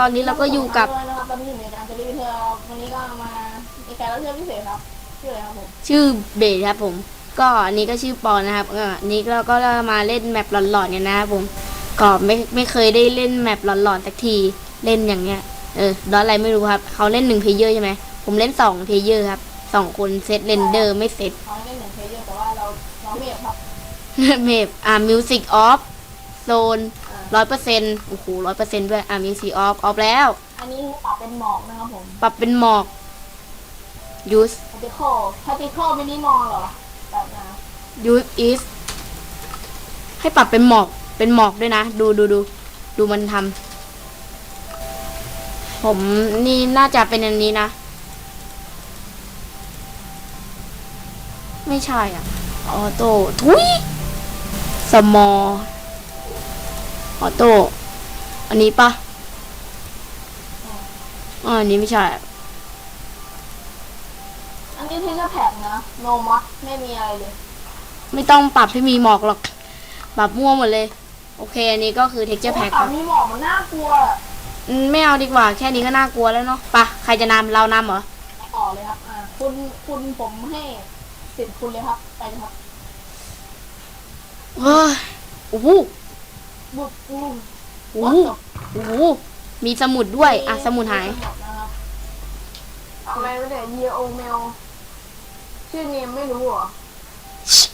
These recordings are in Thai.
ตอนนี้เราก็อยู่กับด้วยนะครับตอนนี้อยู่ในการจะรีวิวเธอวันนี้ก็มามีแขกรับเชิญพิเศษครับชื่ออะไรครับผมชื่อเบสครับผม ก็อันนี้ก็ชื่อปอนนะครับอ่าอันนี้เราก็มาเล่นแมปหลอนๆกันนะครับผมก็ไม่ไม่เคยได้เล่นแมปหลอนๆสักทีเล่นอย่างเงี้ยเออดอนอะไรไม่รู้ครับเขาเล่นหนึ่งเพลเยอร์ใช่ไหมผมเล่นสองเพลเยอร์ครับสองคนเซตเรนเดอร์ไม่เซตเขาให้เล่นหนึ่งเพลเยอร์แต่ว่าเราเราเมฟครับเมปอ่ามิวสิกออฟโซนอ่า ร้อยเปอร์เซ็นต์โอ้โหร้อยเปอร์เซ็นต์ด้วยอ่ามิวสิกออฟออฟแล้ว อันนี้ปรับเป็นหมอกนะครับผมปรับเป็นหมอกยูสพาร์ติเคิลพาร์ติเคิลมินิมอลเหรอแบบนะยูสอีสให้ปรับเป็นหมอกเป็นหมอกด้วยนะ ดูดูดูดูมันทำผมนี่น่าจะเป็นอันนี้นะ ไม่ใช่อะออโต้ทุยสมอ ออโต้ อันนี้ปะอ๋ออันนี้ไม่ใช่ อันนี้เทเจอร์แพ็กนะโนมัสไม่มีอะไรเลย ไม่ต้องปรับให้มีหมอกหรอก ปรับมั่วหมดเลย โอเค อันนี้ก็คือ texture โอ้ pack ยครับมีหมอกมันน่ากลัวอืมไม่เอาดีกว่า แค่นี้ก็น่ากลัวแล้วเนาะไปะใครจะนำเรานำเหรอ ต่อเลยครับอ่าคุณคุณผมให้สิทธิ์คุณเลยครับ ไปเลยครับ เฮ้ยโอ้โห บุกบุกโอ้โหโอ้โหมีสมุดด้วย อะ สมุดหายอะไรไม่ได้เยโอเมลชื่อเนมไม่รู้เหรอ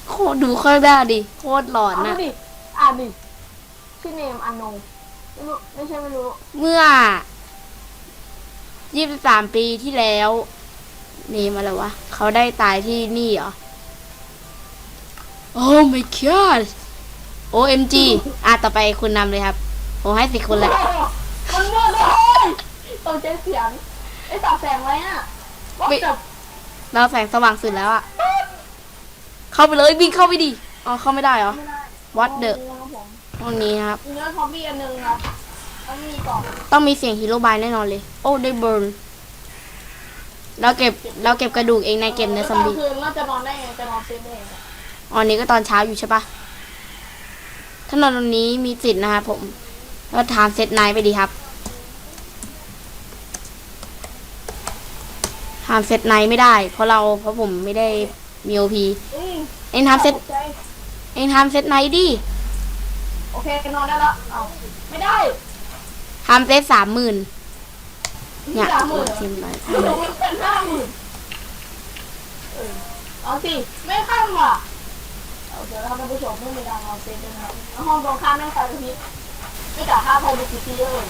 โคตรดูค่อยได้ดิ โคตรหลอนอ่านนะ ดิอ่านดิชื่อเนมอันโนไม่รู้ไม่ใช่ไม่รู้เมื่อ 23 ปีที่แล้วนี่มาแล้ววะ เขาได้ตายที่นี่เหรอ โอ้ my god OMG อะต่อไปคุณนำเลยครับ ผมให้สิคุณเลยมันมืดเลยตกใจเสียงไอ้สาแสงอะไรอะว่าไม่จับเราแสงสว่างสุดแล้วอะเข้าไปเลยวิ่งเข้าไปดิอ๋อเข้าไม่ได้เหรอไม่ได้ What the ครับผมห้องนี้ครับมีเนื้อคอมบี้อันหนึงครับมันมีกล่องต้องมีเสียงฮีโร่บายแน่นอนเลย โอ้ได้เบิร์นเราเก็บเราเก็บกระดูกเองในเก็บในซอมบี้คืนเราจะนอนได้ไงจะนอนเซ็ตได้ไงอ๋อนี้ก็ตอนเช้าอยู่ใช่ปะ ถ้านอนตรงนี้มีสิทธิ์นะครับผมก็ทานเซตไนท์ไปดีครับทานเซตไนท์ไม่ได้ เพราะเราเพราะผมไม่ได้มีโอพีอืมเองทำเซตตกใจเองทำเซตไนท์ดิโอเคนอนได้แล้วเอาไม่ได้ทำเซตสามหมื่นเนี่ยสามหมื่นทีมไรเดี๋ยวมันเป็นห้าหมื่นเออเอาสิไม่ข้ามว่ะ เอาเดี๋ยวเราท่านผู้ชมไม่มีการนอนเซ็ตด้วยนะครับแล้วห้องตรงข้ามแม่งไฟกระพริบไม่จ่ายค่าไฟดูกี่ปีเลย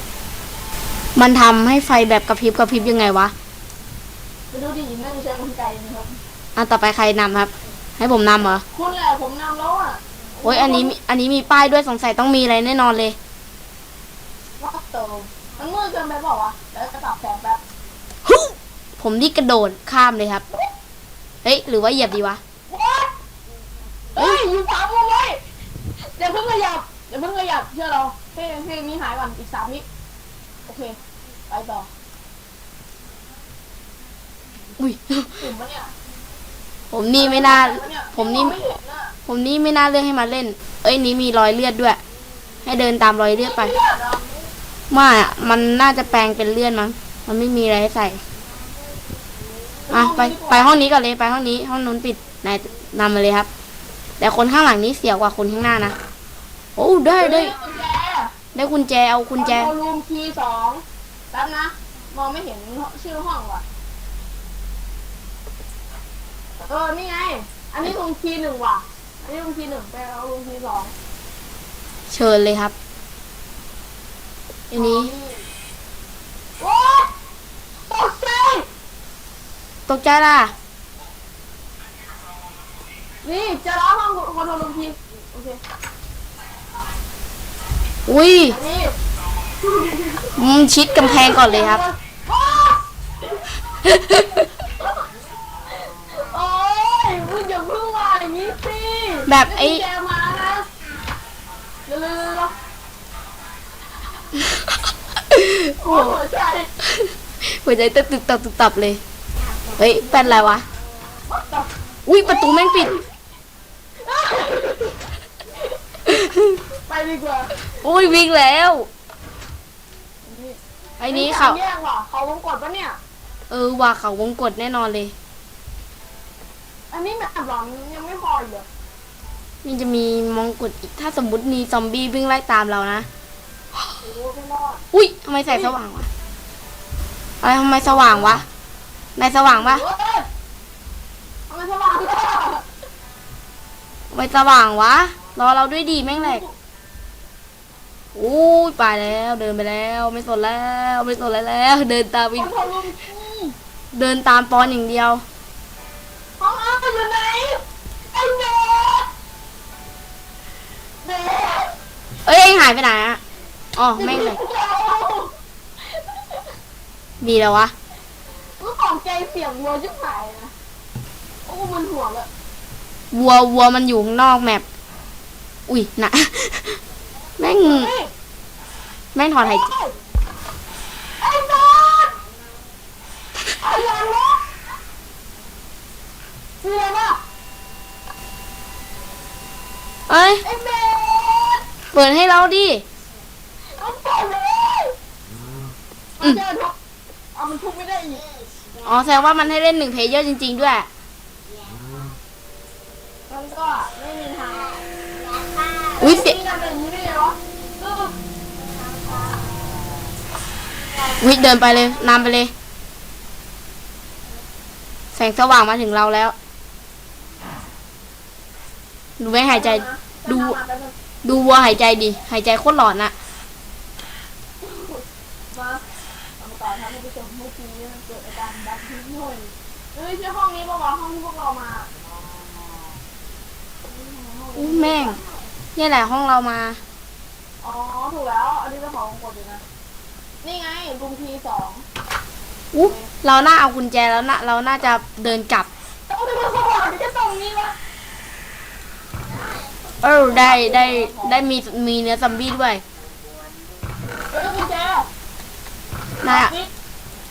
มันทำให้ไฟแบบกระพริบกระพริบยังไงวะไปดูดิน่าจะใช้กลไกนะครับ อะต่อไปใครนำครับ ให้ผมนำเหรอ คุณแหละผมนำแล้วอะโอ้ยอันนี้มีอันนี้มีป้ายด้วยสงสัยต้องมีอะไรแน่นอนเลยว่าเติมมันมืดเกินไปเปล่าวะแล้วจะปรับแสงแป๊บผมนี่กระโดดข้ามเลยครับ เฮ้ย หรือว่าเหยียบดีวะ เฮ้ยอยู่สามมุมเลยอย่าเพิ่งขยับอย่าเพิ่งขยับเชื่อเราเพลงเพลงนี้หายก่อนอีกสามวิโอเคไปต่ออุ้ย ถึงปะเนี่ยผมนี่ไม่น่าเนี่ยผมนี่ ไม่เห็นน่ะผมนี่ไม่น่าเลือกให้มาเล่น เอ้ยนี้มีรอยเลือดด้วย ให้เดินตามรอยเลือดไปไม่เห็นอะไม่อะมันน่าจะแปลงเป็นเลือดมั้ง มันไม่มีอะไรให้ใส่ อะไปไปห้องนี้ก่อนเลยไปห้องนี้ ห้องนู้นปิด นายนำมาเลยครับ แต่คนข้างหลังนี้เสียวกว่าคนข้างหน้านะ โอ้ได้ได้กุญแจได้กุญแจเอากุญแจเอารูมคีย์สองแป๊บนะ มองไม่เห็นชื่อห้องว่ะ เออ นี่ไง อันนี้รูมคีย์หนึ่งว่ะ อันนี้รูมคีย์หนึ่งไปเอารูมคีย์สองเชิญเลยครับอันนี้โอ้ตกใจตกใจล่ะ นี่เจะร้อง ห้องคอนโทรลรูมคีย์โอเคอุ้ยอันนี้อืมชิดกำแพงก่อนเลยครับอ้าโอ้ยมึงอย่าเพิ่งมาอย่างนี้สิแบบไอ้ เดี๋ยวกุญแจมานะเร็วๆๆโอ้หัวใจหัวใจเต้นตึกตับตึกตับเลย เฮ้ยเป็นอะไรวะตับอุ้ยประตูแม่งปิด ไป ดีกว่าอุ้ยวิ่งแล้วนี่ไอ้นี้เขาแยกว่ะเขาวงกดปะเนี่ย เออว่าเขาวงกดแน่นอนเลย อันนี้แบบหลอนยังไม่พออีกเหรอมันจะมีมงกุฎอีก ถ้าสมมติมีซอมบี้วิ่งไล่ตามเรานะ โอ้โหไม่รอดอุ้ยทำไมแสงสว่างวะ อะไรทำไมสว่างวะนายสว่างปะเฮ้ยทำไมสว่างอะทำไมสว่างวะ รอเราด้วยดีแม่งแหลก อู้ยไปแล้วเดินไปแล้วไม่สนแล้วไม่สนอะไรแล้ว เดินตามวิคนทะลุอืมเดินตามปอนอย่างเดียวห้องอ้าวอยู่ไหนไอ้เด็กเด็กเอ้ยเอ็งหายไปไหนอะอ๋อแม่งเลยดีแล้ววะก็ของใจเสียงวัวชิบหายนะโอ้มันหัวเลยวัววัวมันอยู่ข้างนอกแมปอุ้ยนะ แม่งเฮ้ยแม่งถอนหายใจไอ้นอดไอ้ยังวะเสียนะเอ้ยไอ้เด็กเปิดให้เราดิมันเปิดเลยมันเจอทุบเอามันทุบไม่ได้อีก อ๋อ แสดงว่ามันให้เล่นหนึ่งเพลเยอร์จริง ๆ ด้วย มันก็ไม่มีทาง อุ้ยเสียนี่มันเป็นอย่างนี้ได้ไงวะเอออุ้ยเดินไปเลยนำไปเลย แสงสว่างมาถึงเราแล้ว ดูไม่หายใจ ดู ดูวัวหายใจดิ หายใจโคตรหลอนอะมาเอามาต่อท่านผู้ชมเมื่อกี้มันเกิดอาการดับพิษหน่อยเฮ้ยใช่ห้องนี้ปะวะห้องที่พวกเรามาอู้แม่ง นี่แหละห้องเรามา อ๋อ ถูกแล้ว อันนี้เป็นของกดอยู่นะ นี่ไงรูมทีสองอู้เราน่าเอากุญแจแล้วนะเราน่าจะเดินกลับ ต้องไปมาสว่างที่จะตรงนี้วะเออได้ได้ได้มีมีเนื้อซัมบี้ด้วยเฮ้ยกุญแจนายอะนี่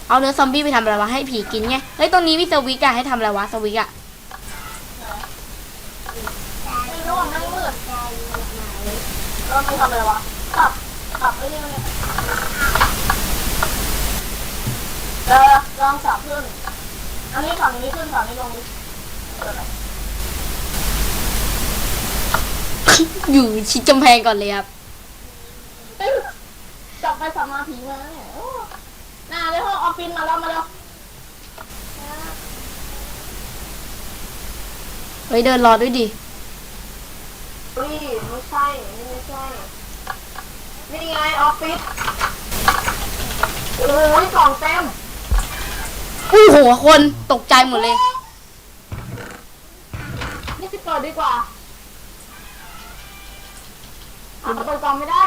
เอาเนื้อซอมบี้ไปทำอะไรวะให้ผีกินไงเฮ้ยตรงนี้มีสวิกอะให้ทำอะไรวะสวิกอะ ในระหว่างนั่งมืด เราไม่ทำอะไรวะขับขับไอ้นี่มาเนี่ยเออลองสับขึ้นอันนี้ฝั่งนี้ขึ้นฝั่งนี้ลงดิเอออยู่ชิดกำแพงก่อนเลยครับเอ้ยจับไปสับมาผีมาเนี่ยโอ้หน้าเลยห้องออฟฟิศมาแล้วมาแล้วเฮ้ยเดินรอด้วยดิ อุ้ยไม่ใช่นี่ไม่ใช่ นี่ไงออฟฟิศโอ้ยกล่องเต็มอู้โหคนตกใจหมดเลย นี่จะเปิดดีกว่าอะเปิดกล่องไม่ได้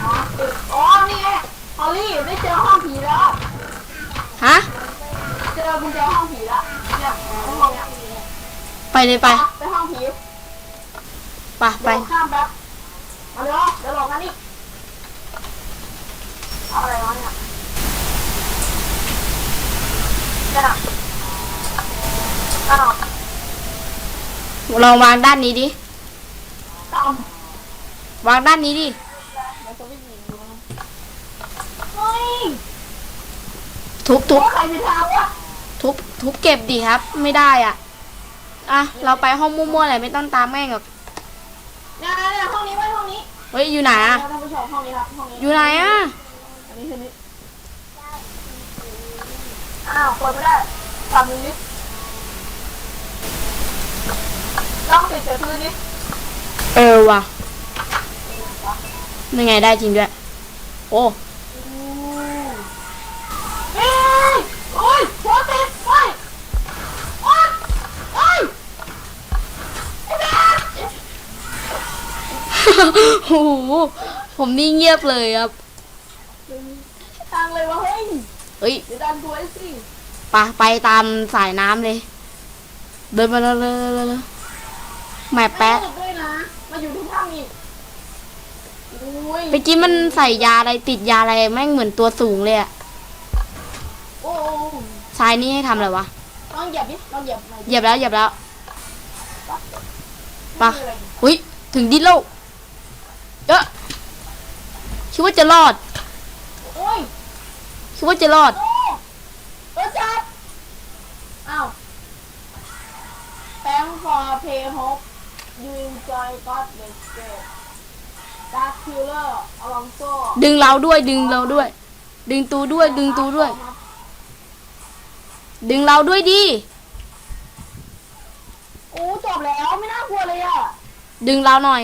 อ๋อปิดอ๋อนี่ไงฮอลลี่ได้เจอห้องผีแล้ว ฮะ เจอกุญแจห้องผีแล้วเนี่ยห้องเนี่ยไปเลยไปไปห้องผี ไปไป ข้ามแป๊บมาเร็วเดี๋ยวหลอกกันอีกเอาอะไรวะเนี่ยเนี่ยอ้าวเราวางด้านนี้ดิ ตวางด้านนี้ดิเดี๋ยวจะไปยิงดูนะเฮ้ยทุบทุบ ใครไปทำวะทุบทุบเก็บดิครับ ไม่ได้อะ อะ เราไปห้องมั่วๆอะไรไม่ต้องตามแม่งหรอก นี่ยเนี่ยห้องนี้ไว้ห้องนี้เฮ้ยอยู่ไหนอะ ท่านผู้ชมห้องนี้ครับห้องนี้อยู่ไหนอะ อันนี้คือนี้อ้าวเปิดไม่ได้ทำนี้ลองติดเสียพื้นนี้เออว่ะยังไงได้จริงด้วย โอ้ โอ้โหผมนี่เงียบเลยครับทางเลยวะเฮ้ยเฮ้ยเดี๋ยวดันตัวไอ้สิไปไปตามสายน้ำเลย เดินมาเลยเลยเลยเลยแหมแปะไม่ด้วยนะมาอยู่ที่ถ้ำอีกโอ้ยเมื่อกี้มันใส่ยาอะไรติดยาอะไรแม่งเหมือนตัวสูงเลยอะโอ้ทรายนี่ให้ทำอะไรวะลองเหยียบดิลองเหยียบหน่อยเหยียบแล้วเหยียบแล้วปะปะอุ้ยถึงดินแล้ว เอะคิดว่าจะรอด โอ้ยคิดว่าจะรอด โอ้รถจับอ้าว Thank for pay hope you enjoy God the great Dark Killer Alonso ดึงเราด้วย ดึงเราด้วย ดึงตูด้วย ดึงตูด้วย ดึงเราด้วยดิโอ้จบแล้วไม่น่ากลัวเลยอะ ดึงเราหน่อย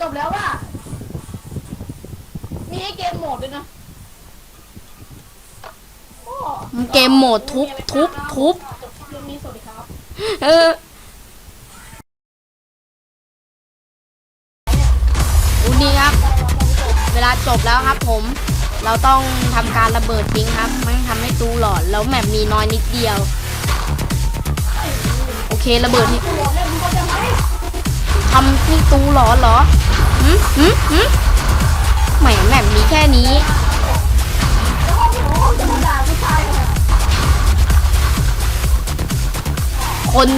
จบแล้วว่ะ มีให้เกมโหมดด้วยนะโอ้เกมโหมดทุบทุบทุบจบเรื่องนี้สวัสดีครับเอออุนี่ครับ เวลาจบแล้วครับผม เราต้องทำการระเบิดทิ้งครับ มันทำให้ตูหลอนแล้วแมปมีน้อยนิดเดียว โอเคระเบิดที่ตัวเล่นมันก็จะไม่ทำให้ตูหลอนเหรอหืมหืมหืม แหมแมปมีแค่นี้คน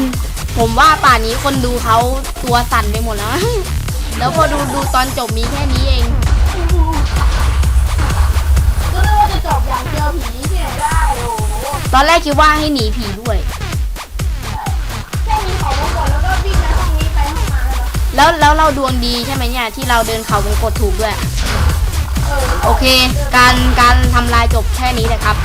ผมว่าป่านนี้คนดูเขาตัวสั่นไปหมดแล้ว แล้วพอดูดูตอนจบมีแค่นี้เองก็นึกว่าจะจบอย่างเดียวผีที่ไหนได้โอ้ตอนแรกคิดว่าให้หนีผีด้วยแค่มีของมงกดแล้วก็วิ่งไปห้องนี้ไปห้องมาแล้วแล้วเราดวงดีใช่ไหมเนี่ยที่เราเดินเขาวงกดถูกด้วย โอเค การการทำลายจบแค่นี้นะครับ